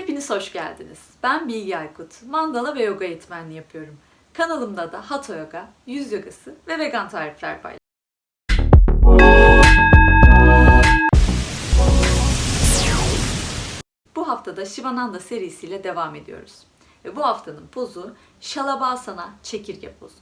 Hepiniz hoş geldiniz. Ben Bilgi Aykut. Mandala ve yoga eğitmenliği yapıyorum. Kanalımda da Hatha Yoga, yüz yogası ve vegan tarifler paylaşıyorum. Bu haftada Shivananda serisiyle devam ediyoruz. Ve bu haftanın pozu Shalabhasana çekirge pozu.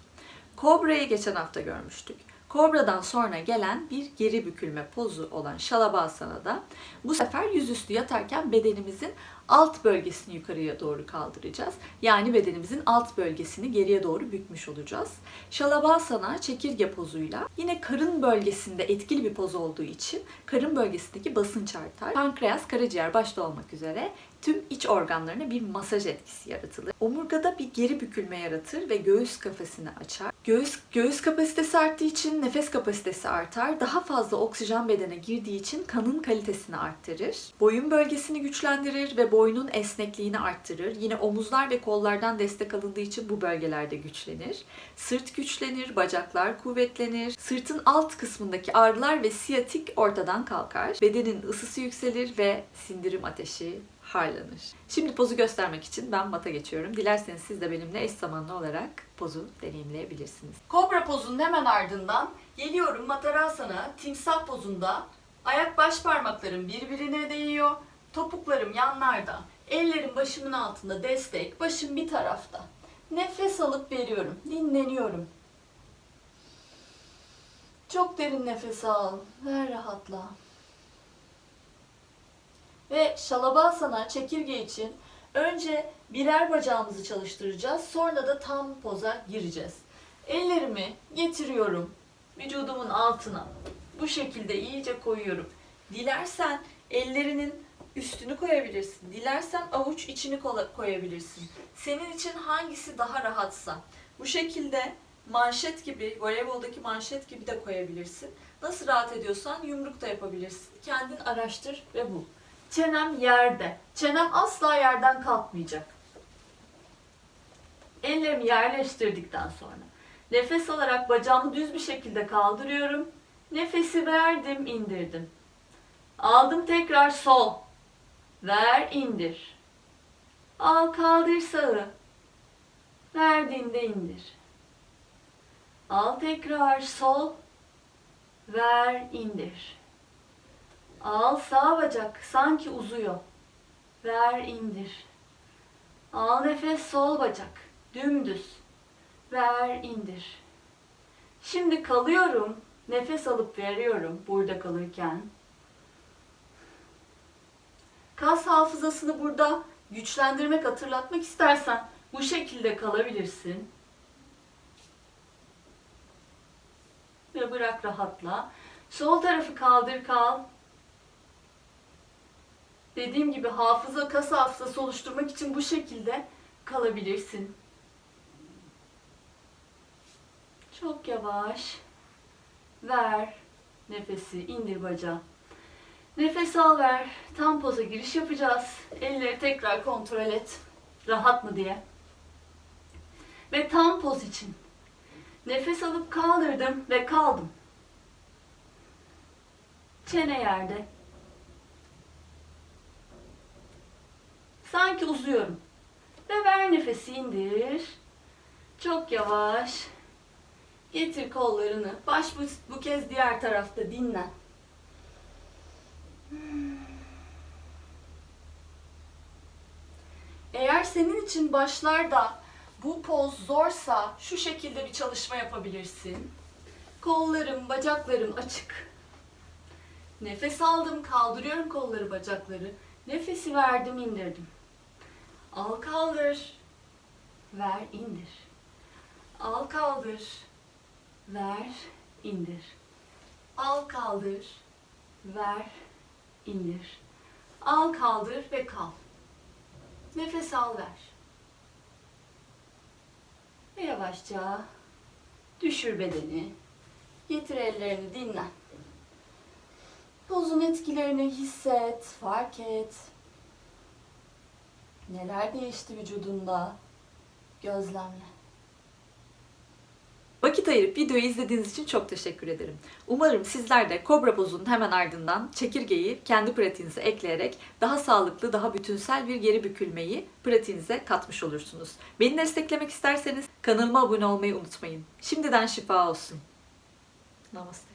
Kobra'yı geçen hafta görmüştük. Kobra'dan sonra gelen bir geri bükülme pozu olan Shalabhasana'da bu sefer yüzüstü yatarken bedenimizin alt bölgesini yukarıya doğru kaldıracağız. Yani bedenimizin alt bölgesini geriye doğru bükmüş olacağız. Shalabhasana çekirge pozuyla yine karın bölgesinde etkili bir poz olduğu için karın bölgesindeki basınç artar. Pankreas, karaciğer başta olmak üzere tüm iç organlarına bir masaj etkisi yaratılır. Omurgada bir geri bükülme yaratır ve göğüs kafesini açar. Göğüs göğüs kapasitesi arttığı için nefes kapasitesi artar. Daha fazla oksijen bedene girdiği için kanın kalitesini arttırır. Boyun bölgesini güçlendirir ve boynun esnekliğini arttırır. Yine omuzlar ve kollardan destek alındığı için bu bölgelerde güçlenir. Sırt güçlenir, bacaklar kuvvetlenir. Sırtın alt kısmındaki ağrılar ve siyatik ortadan kalkar. Bedenin ısısı yükselir ve sindirim ateşi harlanır. Şimdi pozu göstermek için ben mata geçiyorum. Dilerseniz siz de benimle eş zamanlı olarak pozu deneyimleyebilirsiniz. Kobra pozunun hemen ardından geliyorum Matarasana timsah pozunda. Ayak baş parmaklarım birbirine değiyor. Topuklarım yanlarda. Ellerim başımın altında destek. Başım bir tarafta. Nefes alıp veriyorum. Dinleniyorum. Çok derin nefes al. Ver rahatla. Ve şalabasana çekirge için önce birer bacağımızı çalıştıracağız. Sonra da tam poza gireceğiz. Ellerimi getiriyorum vücudumun altına. Bu şekilde iyice koyuyorum. Dilersen ellerinin üstünü koyabilirsin. Dilersen avuç içini koyabilirsin. Senin için hangisi daha rahatsa. Bu şekilde manşet gibi, voleyboldaki manşet gibi de koyabilirsin. Nasıl rahat ediyorsan yumruk da yapabilirsin. Kendin araştır ve bul. Çenem yerde. Çenem asla yerden kalkmayacak. Ellerimi yerleştirdikten sonra nefes alarak bacağımı düz bir şekilde kaldırıyorum. Nefesi verdim, indirdim. Aldım tekrar sol. Ver, indir. Al, kaldır sağı. Verdiğinde indir. Al tekrar sol. Ver, indir. Al sağ bacak sanki uzuyor. Ver indir. Al nefes sol bacak. Dümdüz. Ver indir. Şimdi kalıyorum. Nefes alıp veriyorum burada kalırken. Kas hafızasını burada güçlendirmek, hatırlatmak istersen bu şekilde kalabilirsin. Ve bırak rahatla. Sol tarafı kaldır kal. Dediğim gibi hafıza, kas hafızası oluşturmak için bu şekilde kalabilirsin. Çok yavaş. Ver. Nefesi indir bacağı. Nefes al ver. Tam poza giriş yapacağız. Elleri tekrar kontrol et. Rahat mı diye. Ve tam poz için. Nefes alıp kaldırdım ve kaldım. Çene yerde. Sanki uzuyorum. Ve ver nefesi indir. Çok yavaş. Getir kollarını. Baş bu, bu kez diğer tarafta dinlen. Eğer senin için başlarda bu poz zorsa şu şekilde bir çalışma yapabilirsin. Kollarım, bacaklarım açık. Nefes aldım, kaldırıyorum kolları, bacakları. Nefesi verdim, indirdim. Al kaldır. Ver indir. Al kaldır. Ver indir. Al kaldır. Ver indir. Al kaldır ve kal. Nefes al ver. Ve yavaşça düşür bedeni. Getir ellerini dinlen. Pozun etkilerini hisset, fark et. Neler değişti vücudunda? Gözlemle. Vakit ayırıp videoyu izlediğiniz için çok teşekkür ederim. Umarım sizler de kobra pozunun hemen ardından çekirgeyi kendi pratiğinize ekleyerek daha sağlıklı, daha bütünsel bir geri bükülmeyi pratiğinize katmış olursunuz. Beni desteklemek isterseniz kanalıma abone olmayı unutmayın. Şimdiden şifa olsun. Namaste.